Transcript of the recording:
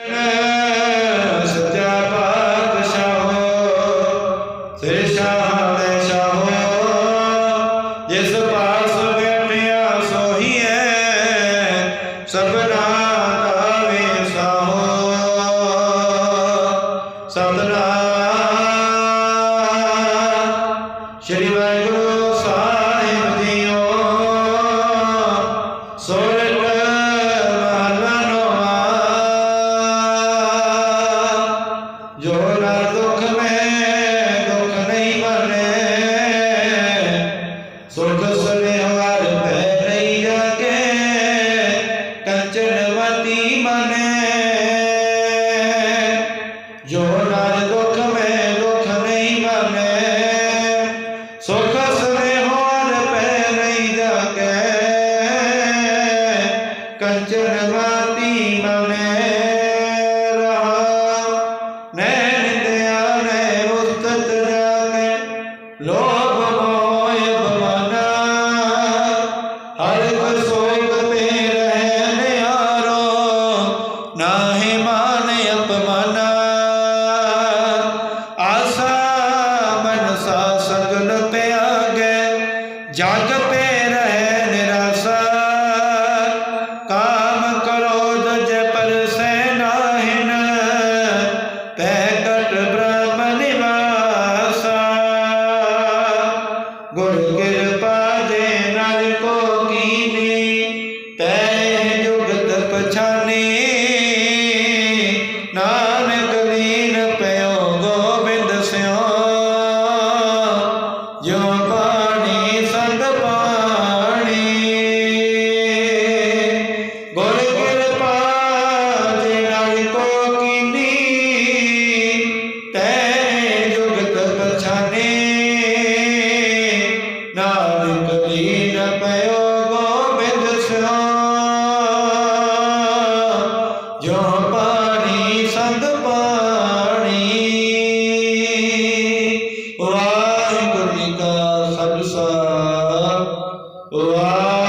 Yeah. ਜੋ ਨਾ ਦੁਖ ਮੈਂ, ਦੁਖ ਨਹੀਂ ਮਰੇ। ਸੁਖ ਸੁਨੇਹਾਰ ਪੈ ਰਹੀ ਜਾਗੇ ਕੰਚਨਵਤੀ ਮਨੇ। ਜੋ ਨਰ ਦੁਖ ਮੈਂ, ਦੁਖ ਨਹੀਂ ਮਨੇ ਸੁਖ ਸੁਨੇਹਾਰ ਪੈ ਰਹੀ ਜਾਗੇ ਕੰਚਨਵਤੀ ਲੋਭ ਮੋਹ ਬਮਨਾ ਹਰ ਕੋ ਸੋਗ ਤੇ ਰਹਿ ਨਿਆਰੋ ਨਾਹੀ ਮਾਨ ਅਪਮਾਨਾ। ਆਸਾ ਮਨਸਾ ਸਗਲ ਤਿਆਗੇ ਜਗ ਤੇ ਗੁਰ ਕਿਰਪਾ ਦੇ ਨਾਲ ਕੋ ਕੀਨੀ, ਤੈ ਜੁਗਤ ਪਛਾਨੀ। ਨਾਨਕ ਲੀਨ ਪਿਓ ਗੋਬਿੰਦ ਸਿਓ ਜੋ ਪਾਣੀ ਜੋ ਪਾਣੀ ਸੰਗ ਪਾਣੀ। ਵਾਹਿਗੁਰੂ ਕਾ ਸਤਿ ਸਾਹ ਵਾਹਿ